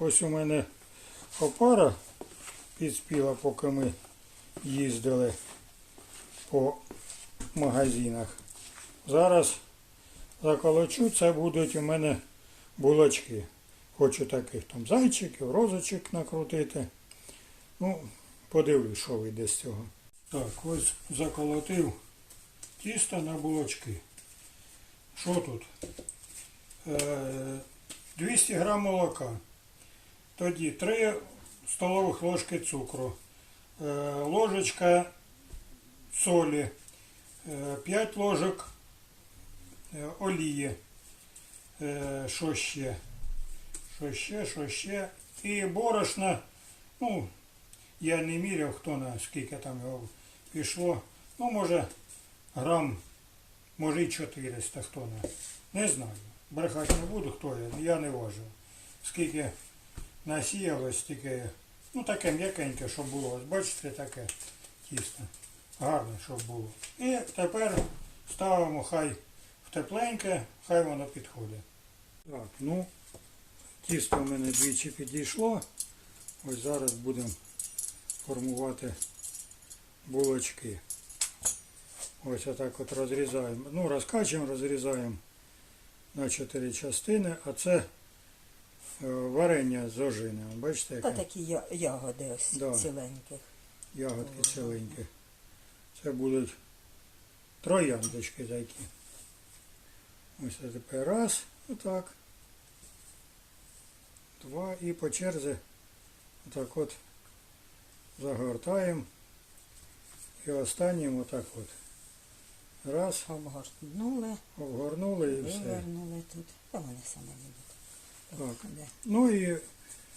ось у мене опара підспіла, поки ми їздили по магазинах. Зараз заколочу, це будуть у мене булочки. Хочу таких там зайчиків, розочок накрутити. Ну, подивлюсь, що вийде з цього. Так, ось заколотив тісто на булочки. Що тут? Е, 200 грам молока. Тоді 3 столових ложки цукру, е, ложечка солі, 5 ложок е, олії. Е, Що ще? Що ще, що ще? І борошна, ну, я не міряв, хто на скільки там його пішло. Ну, може, грам, може і 400 хто на. Не знаю. Брехати не буду, хто я, я не важив. Скільки насіялось, стільки, ну таке м'якеньке, щоб було. Ось бачите, таке тісто. Гарне, щоб було. І тепер ставимо хай в тепленьке, хай воно підходить. Так, ну, тісто в мене двічі підійшло. Ось зараз будемо формувати булочки. Ось отак от розрізаємо. Ну, розкачуємо, розрізаємо на чотири частини, а це варення з ожини. Бачите, Та такі я- ягоди ось Да. ціленькі. ягодки ціленькі. Це будуть трояндочки такі. Ось це тепер раз, отак. Два і по черзі отак от загортаємо. І останнім отак от. Раз, Обгортнули, обгорнули і все. вивернули тут. Та вони самі будуть. Так. Ну і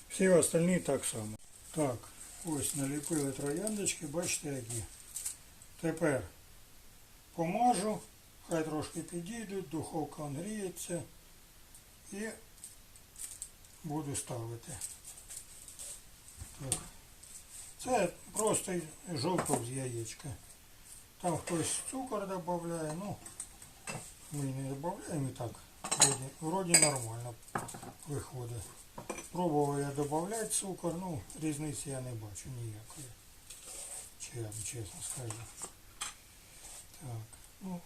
всі остальні так само. Так, ось наліпили трояндочки, бачите які. Тепер помажу, хай трошки підійдуть, духовка гріється і буду ставити. Так. Це просто жовток з яєчка. Там хтось цукор додає, ну ми не додаємо і так. Вроді, вроді нормально виходить. Пробував я додати цукор, ну різниці я не бачу ніякої. Чесно, чесно скажу. Так, ну,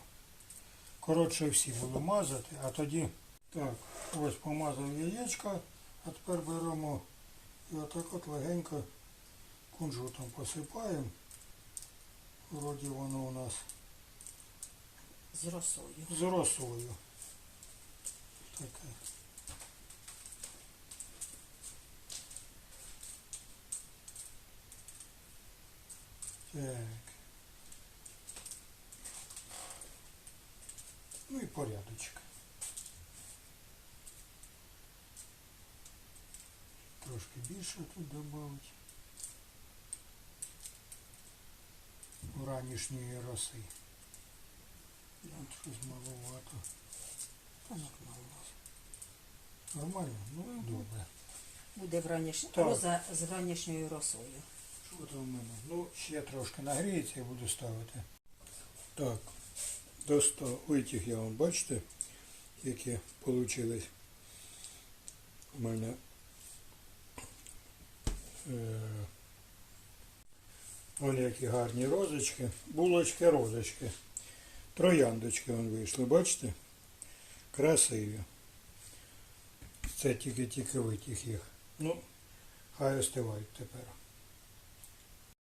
коротше всі буду мазати, а тоді так, ось помазав яєчко, а тепер беремо і отак от легенько кунжутом посипаємо. Вроді воно у нас З росою. з росою. Таке. Так. Ну і порядочок. Трошки більше тут додати. Вранішньої роси. Тут щось маловато. Нормально. Ну, добре. Буде враніш... Так. роза з вранішньою росою. Що там у мене? Ну, ще трошки нагріється і буду ставити. Так, достав витяг я вам бачите, які вийшли у мене е, Вон які гарні розочки. Булочки, розочки. Трояндочки вон вийшли, бачите? Красиві. Це тільки-тільки витяг їх. Ну, хай остивають тепер.